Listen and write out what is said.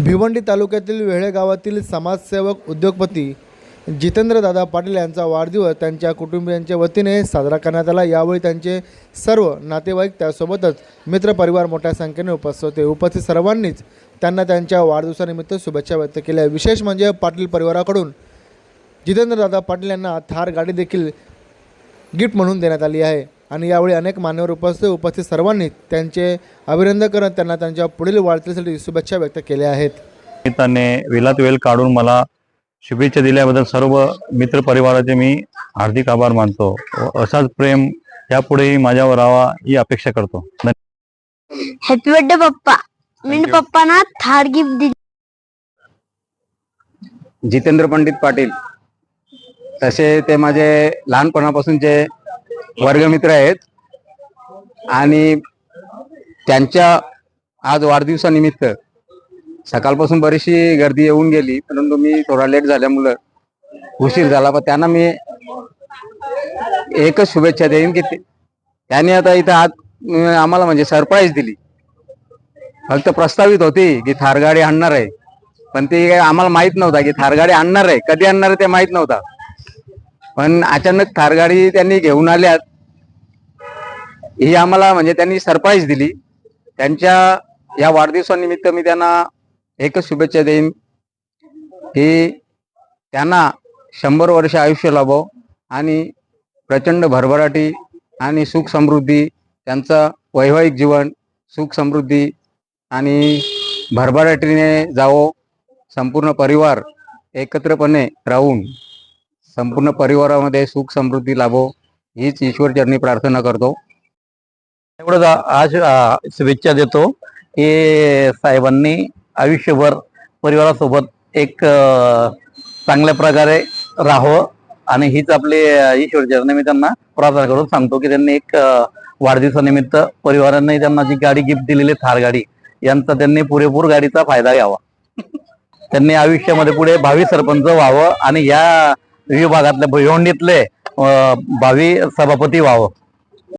भिवंडी तालुक्यातील वेळे गावातील समाजसेवक उद्योगपती जितेंद्रदादा पाटील यांचा वाढदिवस त्यांच्या कुटुंबियांच्या वतीने साजरा करण्यात आला. यावेळी त्यांचे सर्व नातेवाईक त्यासोबतच मित्रपरिवार मोठ्या संख्येने उपस्थित होते. उपस्थित सर्वांनीच त्यांना त्यांच्या वाढदिवसानिमित्त शुभेच्छा व्यक्त केल्या. विशेष म्हणजे पाटील परिवाराकडून जितेंद्रदादा पाटील यांना थार गाडी देखील गिफ्ट म्हणून देण्यात आली आहे. आणि यावेळी अनेक मान्यवर उपस्थित उपस्थित सर्वांनी त्यांचे अभिनंदन करत त्यांना त्यांच्या पुढील वाढदिवसासाठी शुभेच्छा व्यक्त केल्या आहेत. निमित्ताने वेळात वेळ काढून मला शुभेच्छा दिल्याबद्दल सर्व मित्र परिवाराचे मी हार्दिक आभार मानतो. असाच प्रेम यापुढेही माझ्यावर राहावा ही अपेक्षा करतो. धन्यवाद. हॅपी बर्थडे पप्पा. मी पप्पांना थार गिफ्ट दिली. जितेंद्र पंडित पाटील. तसे ते माझे लहानपणापासूनचे वर्गमित्र आहेत. आणि त्यांच्या आज वाढदिवसानिमित्त सकाळपासून बरीचशी गर्दी येऊन गेली परंतु मी थोडा लेट झाल्यामुळं उशीर झाला पण त्यांना मी एकच शुभेच्छा देईन की त्यांनी आता इथं आज आम्हाला म्हणजे सरप्राईज दिली. फक्त प्रस्तावित होती की थारगाडी आणणार आहे. पण ते आम्हाला माहीत नव्हता की थारगाडी आणणार आहे. कधी आणणार आहे ते माहीत नव्हता. पण अचानक थारगाडी त्यांनी घेऊन आल्यात. ही आम्हाला म्हणजे त्यांनी सरप्राईज दिली. त्यांच्या या वाढदिवसानिमित्त मी त्यांना एकच शुभेच्छा देईन की त्यांना शंभर वर्ष आयुष्य लाभो आणि प्रचंड भरभराटी आणि सुख समृद्धी त्यांचं वैवाहिक जीवन सुख समृद्धी आणि भरभराटीने जावो संपूर्ण परिवार एकत्रपणे राहून संपूर्ण परिवारामध्ये सुख समृद्धी लाभो हीच ईश्वर चरणी प्रार्थना करतो. एवढंच आज शुभेच्छा देतो की साहेबांनी आयुष्यभर परिवारासोबत एक चांगल्या प्रकारे राहावं आणि हीच आपली अ, मी त्यांना प्रार्थना करून सांगतो की त्यांनी एक वाढदिवसानिमित्त परिवारांनी त्यांना जी गाडी गिफ्ट दिलेली आहे, थार गाडी यांचा त्यांनी पुरेपूर गाडीचा फायदा घ्यावा. त्यांनी आयुष्यामध्ये पुढे भावी सरपंच व्हावं आणि या विभागातल्या भिवंडीतले भावी सभापती व्हावं.